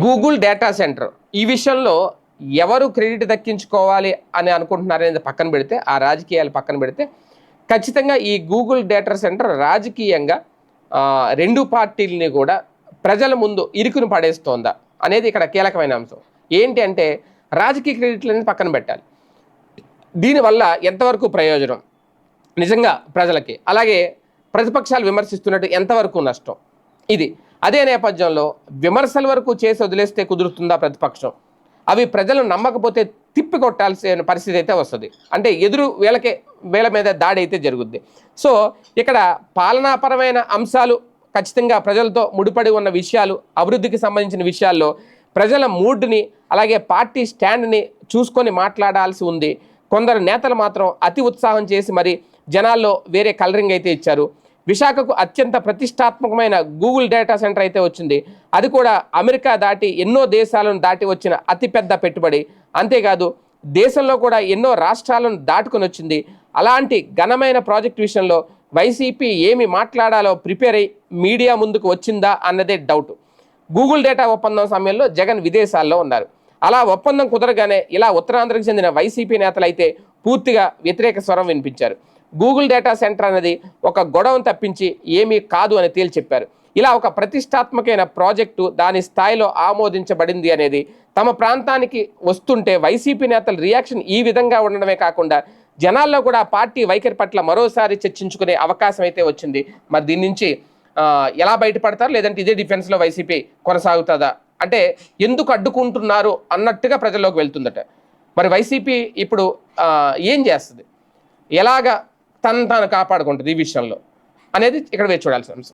Google data centre. ఈ విషయంలో ఎవరు క్రెడిట్ దక్కించుకోవాలి అని అనుకుంటున్నారనేది పక్కన పెడితే ఆ రాజకీయాలు పక్కన పెడితే ఖచ్చితంగా ఈ గూగుల్ డేటా సెంటర్ రాజకీయంగా రెండు పార్టీలని కూడా ప్రజల ముందు ఇరుకును పడేస్తోందా అనేది ఇక్కడ కీలకమైన అంశం. ఏంటి అంటే రాజకీయ క్రెడిట్లు అనేది పక్కన పెట్టాలి. దీనివల్ల ఎంతవరకు ప్రయోజనం? నిజంగా ప్రజలకి. అలాగే ప్రతిపక్షాలు విమర్శిస్తున్నట్టు ఎంతవరకు నష్టం? ఇది. అదే నేపథ్యంలో విమర్శల వరకు చేసి వదిలేస్తే కుదురుతుందా ప్రతిపక్షం? అవి ప్రజలు నమ్మకపోతే తిప్పి కొట్టాల్సిన పరిస్థితి అయితే వస్తుంది. అంటే ఎదురు వీళ్ళకే వీళ్ళ మీద దాడి అయితే జరుగుద్ది. సో ఇక్కడ పాలనాపరమైన అంశాలు ఖచ్చితంగా ప్రజలతో ముడిపడి ఉన్న విషయాలు అభివృద్ధికి సంబంధించిన విషయాల్లో ప్రజల మూడ్ని అలాగే పార్టీ స్టాండ్ని చూసుకొని మాట్లాడాల్సి ఉంది. కొందరు నేతలు మాత్రం అతి ఉత్సాహం చేసి మరి జనాల్లో వేరే కలరింగ్ అయితే ఇచ్చారు. విశాఖకు అత్యంత ప్రతిష్టాత్మకమైన గూగుల్ డేటా సెంటర్ అయితే వచ్చింది. అది కూడా అమెరికా దాటి ఎన్నో దేశాలను దాటి వచ్చిన అతిపెద్ద పెట్టుబడి. అంతేకాదు దేశంలో కూడా ఎన్నో రాష్ట్రాలను దాటుకుని వచ్చింది. అలాంటి ఘనమైన ప్రాజెక్ట్ విషయంలో వైసీపీ ఏమి మాట్లాడాలో ప్రిపేర్ అయ్యి మీడియా ముందుకు వచ్చిందా అన్నదే డౌట్. గూగుల్ డేటా ఒప్పందం సమయంలో జగన్ విదేశాల్లో ఉన్నారు. అలా ఒప్పందం కుదరగానే ఇలా ఉత్తరాంధ్రకు చెందిన వైసీపీ నేతలైతే పూర్తిగా వ్యతిరేక స్వరం వినిపించారు. గూగుల్ డేటా సెంటర్ అనేది ఒక గొడవను తప్పించి ఏమీ కాదు అని తేల్చి చెప్పారు ఇలా ఒక ప్రతిష్టాత్మకమైన ప్రాజెక్టు దాని స్థాయిలో ఆమోదించబడింది అనేది తమ ప్రాంతానికి వస్తుంటే వైసీపీ నేతల రియాక్షన్ ఈ విధంగా ఉండడమే కాకుండా జనాల్లో కూడా పార్టీ వైఖరి పట్ల మరోసారి చర్చించుకునే అవకాశం అయితే వచ్చింది. మరి దీని నుంచి ఎలా బయటపడతారు? లేదంటే ఇదే డిఫెన్స్లో వైసీపీ కొనసాగుతుందా? అంటే ఎందుకు అడ్డుకుంటున్నారు అన్నట్టుగా ప్రజల్లోకి వెళ్తుందట. మరి వైసీపీ ఇప్పుడు ఏం చేస్తుంది? ఎలాగ తను తాను కాపాడుకుంటుంది ఈ విషయంలో. అనేది ఇక్కడ వేచి చూడాల్సిన అంశం.